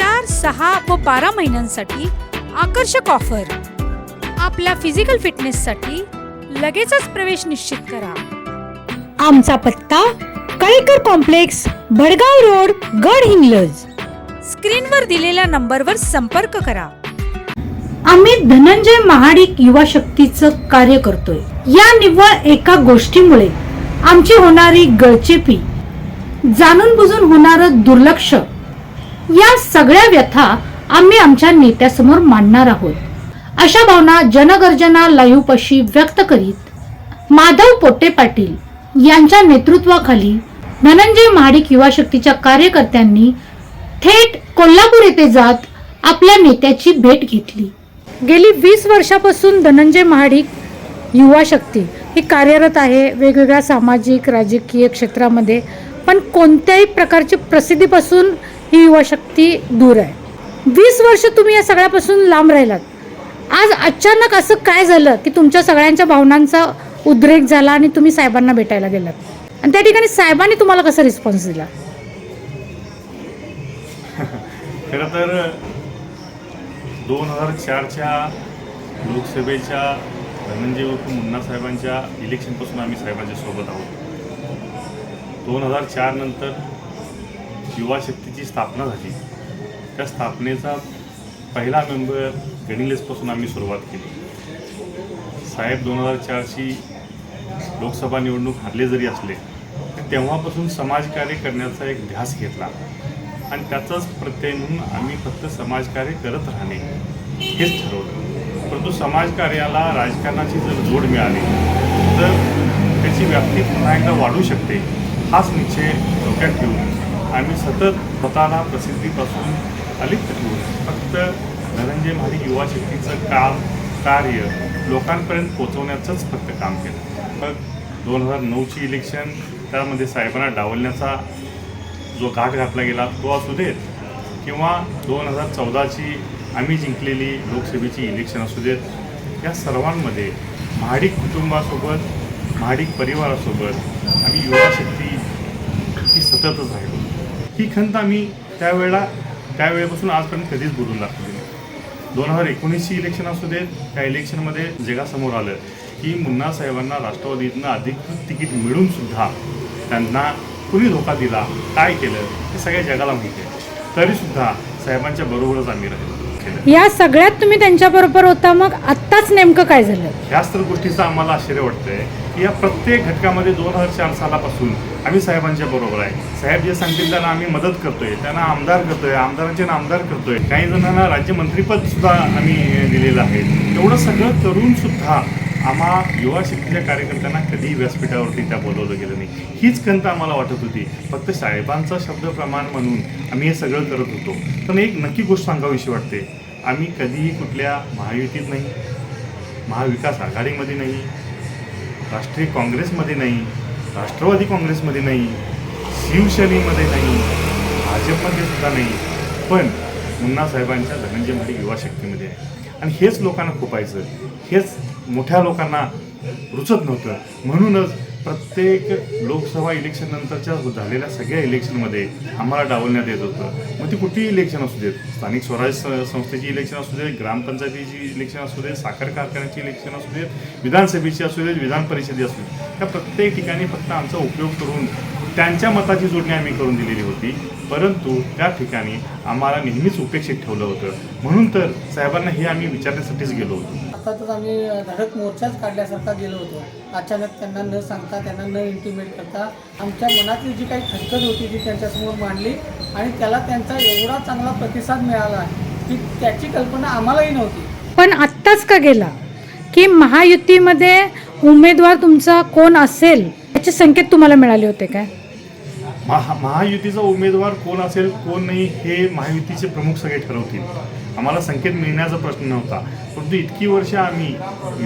चार सहा व बारा महिन्यांसाठी आकर्षक ऑफर. आपल्या फिजिकल फिटनेससाठी लगेचच प्रवेश निश्चित करा. आमचा पत्ता कळेकर कॉम्प्लेक्स भडगाव रोड गड इंग्लज स्क्रीनवर दिलेल्या नंबरवर संपर्क करा. आम्ही धनंजय महाडिक युवा शक्तीचं कार्य करतोय. या निव्वळ एका गोष्टीमुळे आमची होणारी गळचेपी जाणून बुजून होणारं दुर्लक्ष या सगळ्या व्यथा आम्ही आमच्या नेत्यासमोर मांडणार आहोत. अशा भावना जनगर्जना लाईव्ह पशी व्यक्त करीत माधव पोटे पाटील यांच्या नेतृत्वाखाली धनंजय महाडिक युवा शक्तीच्या कार्यकर्त्यांनी थेट कोल्हापूर येथे जात आपल्या नेत्याची भेट घेतली. गेली वीस वर्षापासून धनंजय महाडिक युवा शक्ती ही कार्यरत आहे वेगवेगळ्या सामाजिक राजकीय क्षेत्रामध्ये. पण कोणत्याही प्रकारची प्रसिद्धीपासून ही युवा शक्ती दूर आहे. वीस वर्ष तुम्ही या सगळ्यापासून लांब राहिलात. आज अचानक असं काय झालं की तुमच्या सगळ्यांच्या भावनांचा उद्रेक झाला आणि तुम्ही साहेबांना भेटायला गेलात? आणि त्या ठिकाणी साहेबांनी तुम्हाला कसा रिस्पॉन्स दिला? खरं तर दोन हजार चारच्या लोकसभेच्या धनंजय उर्फ मुन्ना साहेबांच्या इलेक्शनपासून आम्ही साहेबांच्या सोबत आहोत. दोन हजार चार नंतर युवा शक्तीची स्थापना झाली. त्या स्थापनेचा पहिला मेंबर गणिलेसपासून आम्ही सुरुवात केली. साहेब दोन हजार चारची लोकसभा निवडणूक हरले जरी असले तेव्हापासून समाजकार्य करण्याचा एक ध्यास घेतला. आणि त्याचाच प्रत्यय म्हणून आम्ही फक्त समाजकार्य करत राहणे हेच ठरवलं. परंतु समाजकार्याला राजकारणाची जर जोड मिळाली तर त्याची व्याप्ती पुन्हा एकदा वाढू शकते हाच निश्चय डोक्यात ठेवून आम्ही सतत स्वतःला प्रसिद्धीपासून अलिप्त ठेवून फक्त धनंजय महाडिक युवा शक्तीचं काम कार्य लोकांपर्यंत पोचवण्याचंच फक्त काम केलं. मग दोन हजार नऊची इलेक्शन त्यामध्ये साहेबांना डावलण्याचा जो घाट घातला गेला तो असू देत किंवा दोन हजार चौदाची आम्ही जिंकलेली लोकसभेची इलेक्शन असू देत या सर्वांमध्ये महाडिक कुटुंबासोबत महाडिक परिवारासोबत आम्ही युवा शक्ती ही सततच राहिलो. ही खंत आम्ही त्यावेळेला त्यावेळेपासून आजपर्यंत कधीच दाखवली नाही. दोन हजार एकोणीसची इलेक्शन असू देत त्या इलेक्शनमध्ये जगासमोर आलं. की मुन्ना साहेबांना राष्ट्रवादीतनं अधिकृत तिकीट मिळून सुद्धा त्यांना कुणी धोका दिला काय केलं हे सगळ्या जगाला माहिती आहे. तरीसुद्धा साहेबांच्या बरोबरच आम्ही राहिलो या सगळ्यात तुम्ही त्यांच्याबरोबर होता मग आत्ताच नेमकं काय झालं? ह्याच तर गोष्टीचं आम्हाला आश्चर्य वाटतंय. की या प्रत्येक घटकामध्ये दोन हजार चार सालापासून आम्ही साहेबांच्या बरोबर आहे. साहेब जे सांगतील त्यांना आम्ही मदत करतोय त्यांना आमदार करतोय आमदारांचे आमदार करतोय. काही जणांना राज्यमंत्रीपद सुद्धा आम्ही दिलेलं आहे. एवढं सगळं करून सुद्धा आम्हा युवा शक्तीच्या कार्यकर्त्यांना कधी व्यासपीठावरती त्या बोलवलं गेलं नाही. हीच खंत आम्हाला वाटत होती. फक्त साहेबांचा शब्द प्रमाण म्हणून आम्ही हे सगळं करत होतो. पण एक नक्की गोष्ट सांगावीशी वाटते. आम्ही कधीही कुठल्या महायुतीत नाही महाविकास आघाडीमध्ये नाही राष्ट्रीय काँग्रेसमध्ये नाही राष्ट्रवादी काँग्रेसमध्ये नाही शिवसेनेमध्ये नाही भाजपमध्ये सुद्धा नाही पण मुन्ना साहेबांच्या धनंजय महाडिक युवा शक्तीमध्ये आहे. आणि हेच लोकांना खुपायचं. हेच मोठ्या लोकांना रुचत नव्हतं. म्हणूनच प्रत्येक लोकसभा इलेक्शन नंतरच्या झालेल्या सगळ्या इलेक्शनमध्ये आम्हाला डावलण्यात येत होतं. मग ती कुठलीही इलेक्शन असू देत? स्थानिक स्वराज्य संस्थेची इलेक्शन असू देत ग्रामपंचायतीची इलेक्शन असू देत साखर कारखान्याची इलेक्शन असू देत विधानसभेची असू देत विधान परिषदेची असू देत. त्या प्रत्येक ठिकाणी फक्त आमचा उपयोग करून त्यांच्या मताची जोडणी आम्ही करून दिलेली होती. परंतु त्या ठिकाणी आम्हाला नेहमीच उपेक्षित ठेवलं होतं. म्हणून तर साहेबांना हे आम्ही विचारण्यासाठीच गेलो होतो. अर्थातच आम्ही धडक मोर्चाच काढल्यासारखा गेलो होतो. अचानक त्यांना न सांगता त्यांना न इंटिमेट करता आमच्या मनातली जी काही खटखट होती ती त्यांच्यासमोर मांडली आणि त्याला त्यांचा एवढा चांगला प्रतिसाद मिळाला की त्याची कल्पना आम्हालाही नव्हती. पण आत्ताच का गेला? की महायुतीमध्ये उमेदवार तुमचा कोण असेल याचे संकेत तुम्हाला मिळाले होते काय? महा महायुतीचा उमेदवार कोण असेल कोण नाही हे महायुतीचे प्रमुख सगळे ठरवतील. आम्हाला संकेत मिळण्याचा प्रश्न नव्हता. परंतु इतकी वर्ष आम्ही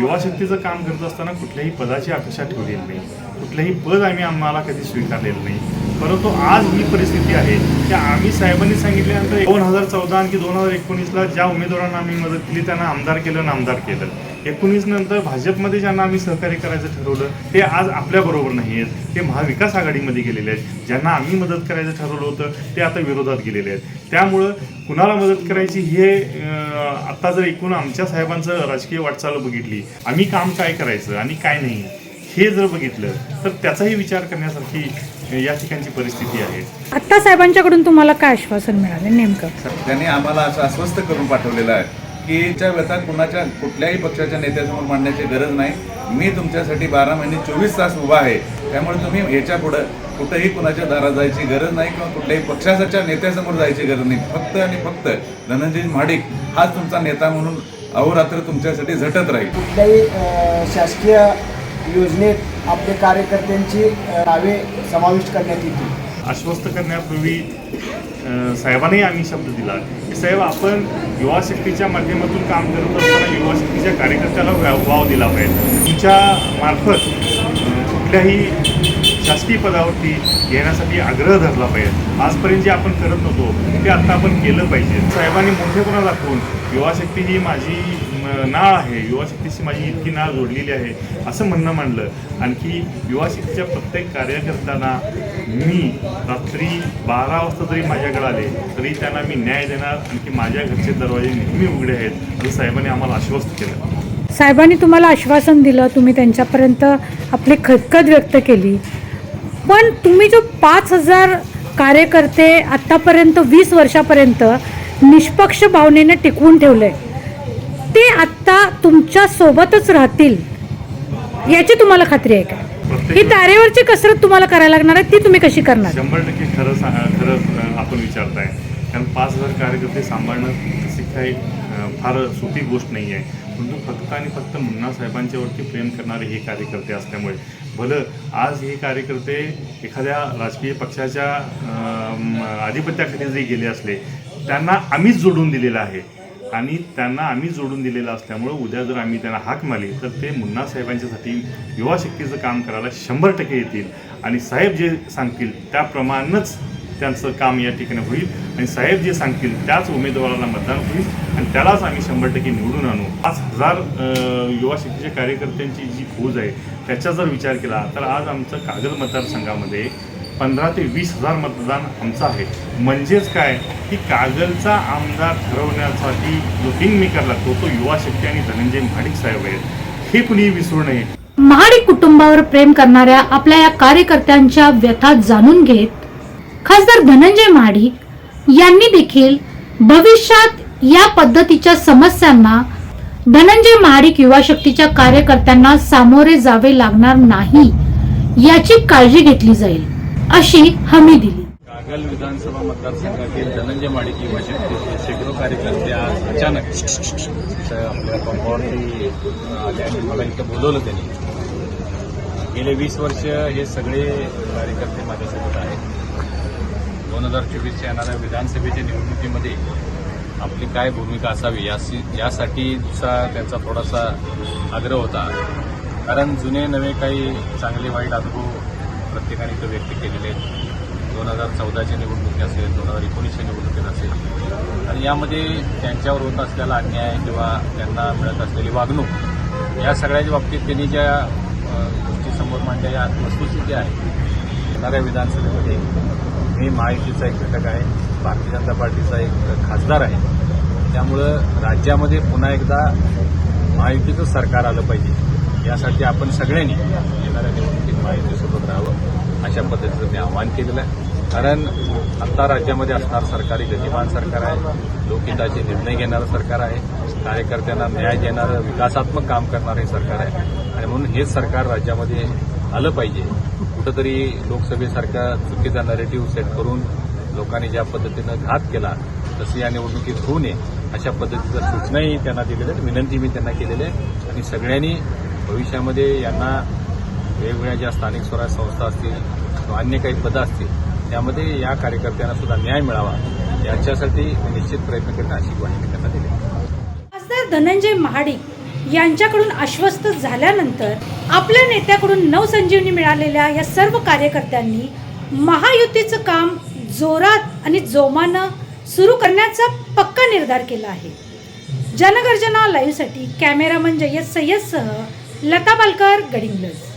युवा शक्तीचं काम करत असताना कुठल्याही पदाची अपेक्षा ठेवलेली नाही. कुठलंही पद आम्ही आम्हाला कधी स्वीकारलेलं नाही. परंतु आज ही परिस्थिती आहे की आम्ही साहेबांनी सांगितल्यानंतर दोन हजार चौदा आणखी दोन हजार एकोणीसला ज्या उमेदवारांना आम्ही मदत केली त्यांना आमदार केलं आणि आमदार केलं. एकोणीस नंतर भाजपमध्ये ज्यांना आम्ही सहकार्य करायचं ठरवलं ते आज आपल्याबरोबर नाही आहेत. ते महाविकास आघाडीमध्ये गेलेले आहेत. ज्यांना आम्ही मदत करायचं ठरवलं होतं ते आता विरोधात गेलेले आहेत. त्यामुळं कुणाला मदत करायची हे अं, आता जर एकूण आमच्या साहेबांचं राजकीय वाटचाल बघितली आम्ही काम काय करायचं आणि काय नाही हे जर बघितलं तर त्याचाही विचार करण्यासारखी या ठिकाणची परिस्थिती आहे. आता साहेबांच्याकडून तुम्हाला काय आश्वासन मिळाले नेमकं? त्यांनी आम्हाला असं आश्वस्त करून पाठवलेलं आहे. की त्या व्यथा कुणाच्या कुठल्याही पक्षाच्या नेत्यासमोर मांडण्याची गरज नाही. मी तुमच्यासाठी बारा महिने चोवीस तास उभा आहे. त्यामुळे तुम्ही ह्याच्या पुढं कुठंही कुणाच्या दारात जायची गरज नाही किंवा कुठल्याही पक्षाच्या नेत्यासमोर जायची गरज नाही. फक्त आणि फक्त धनंजय महाडिक हाच तुमचा नेता म्हणून अहोरात्र तुमच्यासाठी झटत राहील. कुठल्याही शासकीय योजनेत आपल्या कार्यकर्त्यांची नावे समाविष्ट करण्यात येतील. आश्वस्त करण्यापूर्वी अं, साहेबांनाही आम्ही शब्द दिला की साहेब आपण युवा शक्तीच्या माध्यमातून काम करत असताना युवा शक्तीच्या कार्यकर्त्याला वाव वाव दिला पाहिजे. तुमच्या मार्फत कुठल्याही शासकीय पदावरती येण्यासाठी आग्रह धरला पाहिजे. आजपर्यंत जे आपण करत नव्हतो ते आत्ता आपण केलं पाहिजे. साहेबांनी मोठेपणा दाखवून युवा शक्ती ही माझी नाळ आहे. युवा शक्तीशी माझी इतकी नाळ जोडलेली आहे असं म्हणणं मांडलं. आणखी युवा शक्तीच्या प्रत्येक कार्यकर्त्यांना मी रात्री बारा वाजता जरी माझ्याकडे आले तरी त्यांना मी न्याय देणार. आणखी माझ्या घरचे दरवाजे नेहमी उघडे आहेत असं साहेबांनी आम्हाला आश्वस्त केलं. साहेबांनी तुम्हाला आश्वासन दिलं तुम्ही त्यांच्यापर्यंत आपली खदखद व्यक्त केली. पण तुम्ही जो पाच हजार कार्यकर्ते आत्तापर्यंत वीस वर्षापर्यंत निष्पक्ष भावनेने टिकवून ठेवले ते आत्ता तुमच्या सोबतच राहतील याची तुम्हाला खात्री आहे का? ही तारेवरची कसरत तुम्हाला करायला लागणार आहे ती तुम्ही कशी करणार? शंभर टक्के खरं खरं आपण विचारताय. कारण पाच हजार कार्यकर्ते सांभाळणं तशी काही फार सोपी गोष्ट नाही आहे परंतु फक्त आणि फक्त मुन्ना साहेबांच्यावरती प्रेम करणारे हे कार्यकर्ते असल्यामुळे. भलं आज हे कार्यकर्ते एखाद्या राजकीय पक्षाच्या आधिपत्याखाली जरी गेले असले त्यांना आम्हीच जोडून दिलेलं आहे. आणि त्यांना आम्ही जोडून दिलेलं असल्यामुळं उद्या जर आम्ही त्यांना हाक मारली तर ते मुन्ना साहेबांच्यासाठी युवा शक्तीचं काम करायला शंभर टक्के येतील. आणि साहेब जे सांगतील त्याप्रमाणेच त्यांचं काम या ठिकाणी होईल. आणि साहेब जे सांगतील त्याच उमेदवाराला मतदान होईल. आणि त्यालाच आम्ही शंभर टक्के निवडून आणू. पाच हजार युवा शक्तीच्या कार्यकर्त्यांची जी फौज आहे त्याचा जर विचार केला तर आज आमचं कागल मतदारसंघामध्ये पंधरा ते वीस हजार मतदान आमचं आहे. म्हणजेच काय? की कागलचा आमदार ठरवण्यासाठी जो किंग मेकर लागतो तो युवा शक्ती आणि धनंजय महाडिक साहेब आहेत. हे कुणी विसरू नये. महाडिक कुटुंबावर प्रेम करणाऱ्या आपल्या या कार्यकर्त्यांच्या व्यथा जाणून घेत खासदार धनंजय महाडिक यांनी देखील भविष्यात या पद्धतीच्या समस्यांना धनंजय महाडिक युवा शक्तीच्या कार्यकर्त्यांना सामोरे जावे लागणार नाही याची काळजी घेतली जाईल. अशी हमी दिली. कागल विधानसभा मतदारसंघातील धनंजय माडिक युवा शक्तीचे शेकडो कार्यकर्ते आज अचानक आपल्या कंपाऊंडरी आले आणि मला इथं बोलवलं त्यांनी. गेले वीस वर्ष हे सगळे कार्यकर्ते माझ्यासोबत आहेत. दोन हजार चोवीसच्या येणाऱ्या विधानसभेच्या निवडणुकीमध्ये आपली काय भूमिका असावी यासी यासाठीचा त्यांचा थोडासा आग्रह होता. कारण जुने नवे काही चांगले वाईट अनुभव प्रत्येकाने तो व्यक्त केलेले आहेत. दोन हजार चौदाच्या निवडणुकी असेल दोन हजार एकोणीसच्या निवडणुकीत असेल. आणि यामध्ये त्यांच्यावर होत असलेला अन्याय किंवा त्यांना मिळत असलेली वागणूक या सगळ्याच्या बाबतीत त्यांनी ज्या गोष्टी समोर मांडल्या या वस्तुस्थिती आहे. येणाऱ्या विधानसभेमध्ये मी महायुतीचा एक घटक आहे भारतीय जनता पार्टीचा एक खासदार आहे. त्यामुळं राज्यामध्ये पुन्हा एकदा महायुतीचं सरकार आलं पाहिजे. यासाठी आपण सगळ्यांनी येणाऱ्या निवडणुकीत महायुतीसोबत राहावं. अशा पद्धतीचं मी आवाहन केलेलं आहे. कारण आत्ता राज्यामध्ये असणार सरकारी गतिमान सरकार आहे लोकहिताचे निर्णय घेणारं सरकार आहे कार्यकर्त्यांना न्याय देणारं विकासात्मक काम करणारं हे सरकार आहे. आणि म्हणून हेच सरकार राज्यामध्ये आलं पाहिजे. कुठंतरी लोकसभेसारखा चुकीचा नरेटिव्ह सेट करून लोकांनी ज्या पद्धतीनं घात केला तसं या निवडणुकीत होऊ नये अशा पद्धतीच्या सूचनाही त्यांना दिलेल्या आहेत. विनंती मी त्यांना केलेली आहे. आणि सगळ्यांनी भविष्यामध्ये यांना वेगवेगळ्या ज्या स्थानिक स्वराज्य संस्था असतील अन्य काही पदं असतील त्यामध्ये या कार्यकर्त्यांना सुद्धा न्याय मिळावा याच्यासाठी निश्चित प्रयत्न करणं अशी ग्वाही त्यांना दिली. खासदार धनंजय महाडिक यांच्याकडून आश्वस्त झाल्यानंतर आपल्या नेत्याकडून नवसंजीवनी मिळालेल्या या सर्व कार्यकर्त्यांनी महायुतीचं काम जोरात आणि जोमानं सुरू करण्याचा पक्का निर्धार केला आहे. जनगर्जना लाईव्हसाठी कॅमेरामन जय्यद सय्यदसह लता पालकर गडिंग्लज.